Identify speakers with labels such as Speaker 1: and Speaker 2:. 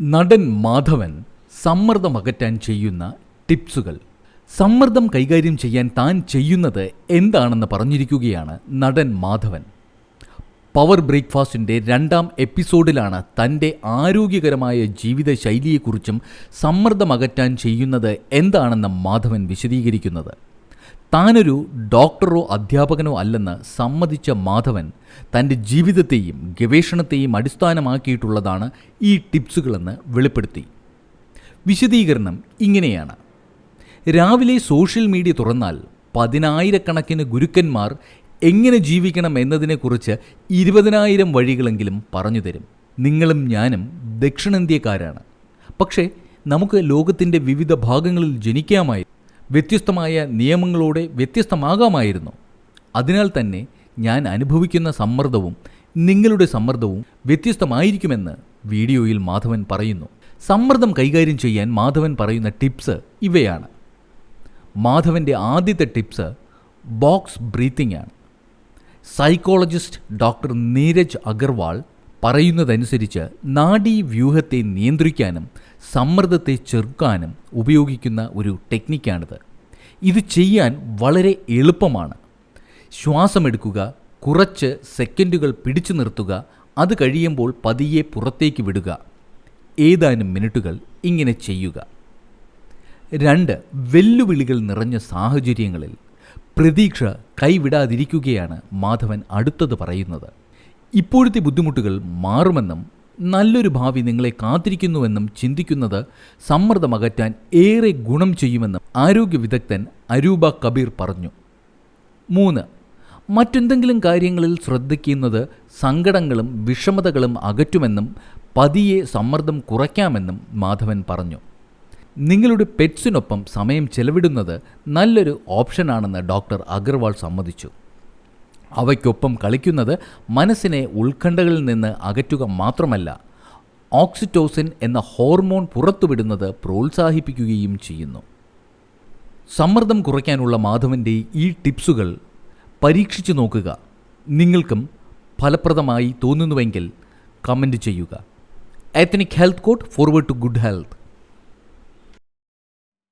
Speaker 1: നടൻ മാധവൻ സമ്മർദ്ദം അകറ്റാൻ ചെയ്യുന്ന ടിപ്സുകൾ. സമ്മർദ്ദം കൈകാര്യം ചെയ്യാൻ താൻ ചെയ്യുന്നത് എന്താണെന്ന് പറഞ്ഞിരിക്കുകയാണ് നടൻ മാധവൻ. പവർ ബ്രേക്ക്ഫാസ്റ്റിന്റെ രണ്ടാം എപ്പിസോഡിലാണ് തന്റെ ആരോഗ്യകരമായ ജീവിത ശൈലിയെക്കുറിച്ചും സമ്മർദ്ദമകറ്റാൻ ചെയ്യുന്നത് എന്താണെന്ന് മാധവൻ വിശദീകരിക്കുന്നത്. താനൊരു ഡോക്ടറോ അധ്യാപകനോ അല്ലെന്ന് സമ്മതിച്ച മാധവൻ തന്റെ ജീവിതത്തെയും ഗവേഷണത്തെയും അടിസ്ഥാനമാക്കിയിട്ടുള്ളതാണ് ഈ ടിപ്സുകളെന്ന് വെളിപ്പെടുത്തി. വിശദീകരണം ഇങ്ങനെയാണ്. രാവിലെ സോഷ്യൽ മീഡിയ തുറന്നാൽ പതിനായിരക്കണക്കിന് ഗുരുക്കന്മാർ എങ്ങനെ ജീവിക്കണം എന്നതിനെക്കുറിച്ച് ഇരുപതിനായിരം വഴികളെങ്കിലും പറഞ്ഞു തരും. നിങ്ങളും ഞാനും ദക്ഷിണേന്ത്യക്കാരാണ്. പക്ഷേ നമുക്ക് ലോകത്തിന്റെ വിവിധ ഭാഗങ്ങളിൽ ജനിക്കാമായി വ്യത്യസ്തമായ നിയമങ്ങളോടെ വ്യത്യസ്തമാകാമായിരുന്നു. അതിനാൽ തന്നെ ഞാൻ അനുഭവിക്കുന്ന സമ്മർദ്ദവും നിങ്ങളുടെ സമ്മർദ്ദവും വ്യത്യസ്തമായിരിക്കുമെന്ന് വീഡിയോയിൽ മാധവൻ പറയുന്നു. സമ്മർദ്ദം കൈകാര്യം ചെയ്യാൻ മാധവൻ പറയുന്ന ടിപ്സ് ഇവയാണ്. മാധവന്റെ ആദ്യത്തെ ടിപ്സ് ബോക്സ് ബ്രീത്തിങ് ആണ്. സൈക്കോളജിസ്റ്റ് ഡോക്ടർ നീരജ് അഗർവാൾ പറയുന്നതനുസരിച്ച് നാഡീവ്യൂഹത്തെ നിയന്ത്രിക്കാനും സമ്മർദ്ദത്തെ ചെറുക്കാനും ഉപയോഗിക്കുന്ന ഒരു ടെക്നിക്കാണിത്. ഇത് ചെയ്യാൻ വളരെ എളുപ്പമാണ്. ശ്വാസമെടുക്കുക കുറച്ച് സെക്കൻഡുകൾ പിടിച്ചു നിർത്തുക അത് കഴിയുമ്പോൾ പതിയെ പുറത്തേക്ക് വിടുക. ഏതാനും മിനിറ്റുകൾ ഇങ്ങനെ ചെയ്യുക. രണ്ട് വെല്ലുവിളികൾ നിറഞ്ഞ സാഹചര്യങ്ങളിൽ പ്രതീക്ഷ കൈവിടാതിരിക്കുകയാണ് മാധവൻ അടുത്തത് പറയുന്നത്. ഇപ്പോഴത്തെ ബുദ്ധിമുട്ടുകൾ മാറുമെന്നും നല്ലൊരു ഭാവി നിങ്ങളെ കാത്തിരിക്കുന്നുവെന്നും ചിന്തിക്കുന്നത് സമ്മർദ്ദമകറ്റാൻ ഏറെ ഗുണം ചെയ്യുമെന്നും ആരോഗ്യ വിദഗ്ധൻ അരൂപ കബീർ പറഞ്ഞു. മൂന്ന് മറ്റെന്തെങ്കിലും കാര്യങ്ങളിൽ ശ്രദ്ധിക്കുന്നത് സങ്കടങ്ങളും വിഷമതകളും അകറ്റുമെന്നും പതിയെ സമ്മർദ്ദം കുറയ്ക്കാമെന്നും മാധവൻ പറഞ്ഞു. നിങ്ങളുടെ പെറ്റ്സിനൊപ്പം സമയം ചെലവിടുന്നത് നല്ലൊരു ഓപ്ഷനാണെന്ന് ഡോക്ടർ അഗർവാൾ സമ്മതിച്ചു. അവയ്ക്കൊപ്പം കളിക്കുന്നത് മനസ്സിനെ ഉത്കണ്ഠകളിൽ നിന്ന് അകറ്റുക മാത്രമല്ല ഓക്സിറ്റോസിൻ എന്ന ഹോർമോൺ പുറത്തുവിടുന്നത് പ്രോത്സാഹിപ്പിക്കുകയും ചെയ്യുന്നു. സമ്മർദ്ദം കുറയ്ക്കാനുള്ള മാധവന്റെ ഈ ടിപ്സുകൾ പരീക്ഷിച്ചു നോക്കുക. നിങ്ങൾക്കും ഫലപ്രദമായി തോന്നുന്നുവെങ്കിൽ കമന്റ് ചെയ്യുക. എത്തനിക് ഹെൽത്ത് കോഡ് ഫോർവേഡ് ടു ഗുഡ് ഹെൽത്ത്